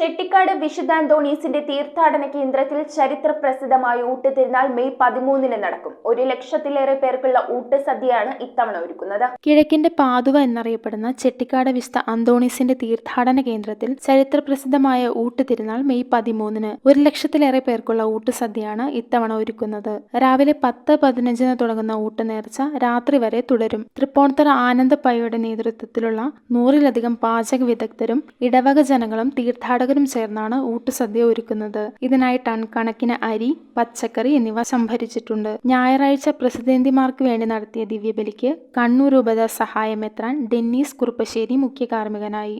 ചെട്ടിക്കാട് വിശുദ്ധ അന്തോണീസിന്റെ തീർത്ഥാടന കേന്ദ്രത്തിൽ ചരിത്ര പ്രസിദ്ധമായ ഊട്ടുതിരുന്നാൾ മെയ് പതിമൂന്നിന് നടക്കും. ഒരു ലക്ഷത്തിലേറെ പേർക്കുള്ള ഊട്ടുസദ്യയാണ് ഇത്തവണ ഒരുക്കുന്നത്. കിഴക്കിന്റെ പാതുവ എന്നറിയപ്പെടുന്ന ചെട്ടിക്കാട് വിശുദ്ധ അന്തോണീസിന്റെ തീർത്ഥാടന കേന്ദ്രത്തിൽ ചരിത്രപ്രസിദ്ധമായ ഊട്ട് തിരുനാൾ മെയ് പതിമൂന്നിന് ഒരു ലക്ഷത്തിലേറെ പേർക്കുള്ള ഊട്ടുസദ്യയാണ് ഇത്തവണ ഒരുക്കുന്നത്. രാവിലെ പത്ത് പതിനഞ്ചിന് തുടങ്ങുന്ന ഊട്ട് നേർച്ച രാത്രി വരെ തുടരും. തൃപ്പൂണിത്തറ ആനന്ദപ്പയ്യയുടെ നേതൃത്വത്തിലുള്ള നൂറിലധികം പാചക വിദഗ്ധരും ഇടവക ജനങ്ങളും തീർത്ഥാടകരും ചേർന്നാണ് ഊട്ടുസദ്യ ഒരുക്കുന്നത്. ഇതിനായി ടൺ കണക്കിന് അരി പച്ചക്കറി എന്നിവ സംഭരിച്ചിട്ടുണ്ട്. ഞായറാഴ്ച പ്രസിദ്ധേന്തിമാർക്ക് വേണ്ടി നടത്തിയ ദിവ്യബലിക്ക് കണ്ണൂർ ഉപത സഹായമെത്രാൻ ഡെന്നീസ് കുറുപ്പശ്ശേരി മുഖ്യ കാർമ്മികനായി.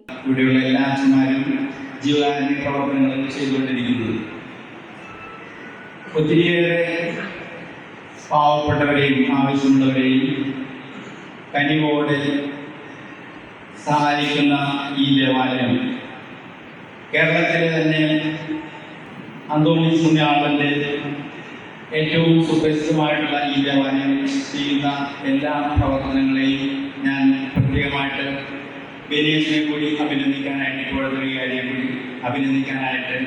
സഹായിക്കുന്ന ഈ ദേവാലയം കേരളത്തിലെ തന്നെ അന്തോണി പുണ്യാളന്റെ ഏറ്റവും സുപ്രസിദ്ധമായിട്ടുള്ള ഈ ദേവാലയം ചെയ്യുന്ന എല്ലാ പ്രവർത്തനങ്ങളെയും ഞാൻ പ്രത്യേകമായിട്ട് ബെനീഷിനെ കൂടി അഭിനന്ദിക്കാനായിട്ട് ഇപ്പോഴത്തെ വികാരിയെ കൂടി അഭിനന്ദിക്കാനായിട്ട്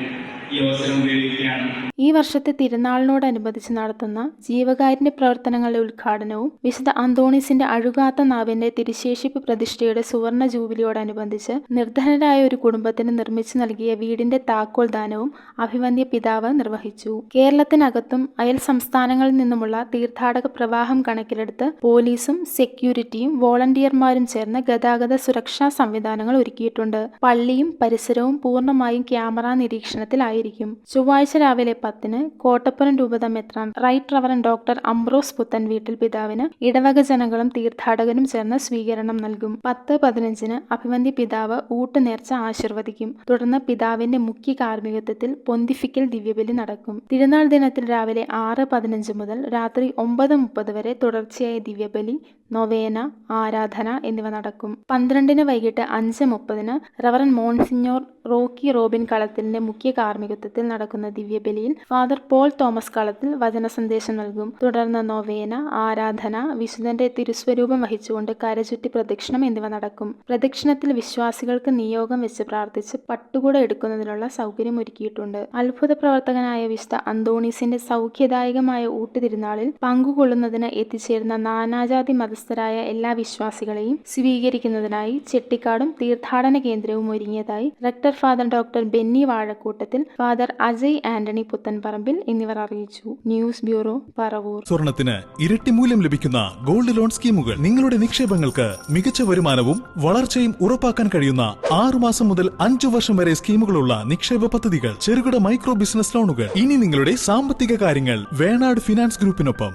ഈ അവസരം ഉപയോഗിക്കുകയാണ്. ഈ വർഷത്തെ തിരുനാളിനോടനുബന്ധിച്ച് നടത്തുന്ന ജീവകാരുണ്യ പ്രവർത്തനങ്ങളുടെ ഉദ്ഘാടനവും വിശുദ്ധ അന്തോണീസിന്റെ അഴുകാത്ത നാവിന്റെ തിരുശേഷിപ്പ് പ്രതിഷ്ഠയുടെ സുവർണ ജൂബിലിയോടനുബന്ധിച്ച് നിർധനരായ ഒരു കുടുംബത്തിന് നിർമ്മിച്ചു നൽകിയ വീടിന്റെ താക്കോൽ ദാനവും അഭിമന്യ പിതാവ് നിർവഹിച്ചു. കേരളത്തിനകത്തും അയൽ സംസ്ഥാനങ്ങളിൽ നിന്നുമുള്ള തീർത്ഥാടക പ്രവാഹം കണക്കിലെടുത്ത് പോലീസും സെക്യൂരിറ്റിയും വോളണ്ടിയർമാരും ചേർന്ന് ഗതാഗത സുരക്ഷാ സംവിധാനങ്ങൾ ഒരുക്കിയിട്ടുണ്ട്. പള്ളിയും പരിസരവും പൂർണമായും ക്യാമറ നിരീക്ഷണത്തിലായിരിക്കും. ചൊവ്വാഴ്ച രാവിലെ പത്തിന് കോട്ടപ്പുറം രൂപത മെത്രാൻ റൈറ്റ് റവറൻ ഡോക്ടർ അംബ്രോസ് പുത്തൻ വീട്ടിൽ പിതാവിന് ഇടവക ജനങ്ങളും തീർത്ഥാടകരും ചേർന്ന് സ്വീകരണം നൽകും. പത്ത് പതിനഞ്ചിന് അഭിവന്യ പിതാവ് ഊട്ടുനേർച്ച ആശീർവദിക്കും. തുടർന്ന് പിതാവിന്റെ മുഖ്യ കാർമ്മികത്വത്തിൽ പൊന്തിഫിക്കൽ ദിവ്യബലി നടക്കും. തിരുനാൾ ദിനത്തിൽ രാവിലെ ആറ് പതിനഞ്ച് മുതൽ രാത്രി ഒമ്പത് മുപ്പത് വരെ തുടർച്ചയായ ദിവ്യബലി നൊവേന ആരാധന എന്നിവ നടക്കും. പന്ത്രണ്ടിന് വൈകിട്ട് അഞ്ച് മുപ്പതിന് റവറൻ മോൺസിഞ്ഞോർ റോക്കി റോബിൻ കളത്തിലിന്റെ മുഖ്യ കാർമ്മികത്വത്തിൽ നടക്കുന്ന ദിവ്യബലിയിൽ ഫാദർ പോൾ തോമസ് കളത്തിൽ വചന സന്ദേശം നൽകും. തുടർന്ന് നൊവേന ആരാധന വിശുദ്ധന്റെ തിരുസ്വരൂപം വഹിച്ചുകൊണ്ട് കരചുറ്റി പ്രദക്ഷിണം എന്നിവ നടക്കും. പ്രദക്ഷിണത്തിൽ വിശ്വാസികൾക്ക് നിയോഗം വെച്ച് പ്രാർത്ഥിച്ച് പട്ടുകൂട എടുക്കുന്നതിനുള്ള സൗകര്യം ഒരുക്കിയിട്ടുണ്ട് അത്ഭുത പ്രവർത്തകനായ വിശുദ്ധ അന്തോണീസിന്റെ സൗഖ്യദായകമായ ഊട്ടുതിരുന്നാളിൽ പങ്കുകൊള്ളുന്നതിന് എത്തിച്ചേരുന്ന നാനാജാതി മതസ്ഥരായ എല്ലാ വിശ്വാസികളെയും സ്വീകരിക്കുന്നതിനായി ചെട്ടിക്കാടും തീർത്ഥാടന കേന്ദ്രവും ഒരുങ്ങിയതായി rector father doctor Benny Vazhakoottathil father Ajay Antony Puthanparambil എന്നിവർ അറിയിച്ചു. News bureau Paravur. സ്വർണത്തിന് ഇരട്ടി മൂല്യം ലഭിക്കുന്ന ഗോൾഡ് ലോൺ സ്കീമുകൾ നിങ്ങളുടെ നിക്ഷേപങ്ങൾക്ക് മികച്ച വരുമാനവും വളർച്ചയും ഉറപ്പാക്കാൻ കഴിയുന്ന ആറു മാസം മുതൽ അഞ്ചു വർഷം വരെ സ്കീമുകളുള്ള നിക്ഷേപ പദ്ധതികൾ ചെറുകിട മൈക്രോ ബിസിനസ് ലോണുകൾ. ഇനി നിങ്ങളുടെ സാമ്പത്തിക കാര്യങ്ങൾ വേണാട് ഫിനാൻസ് ഗ്രൂപ്പിനൊപ്പം.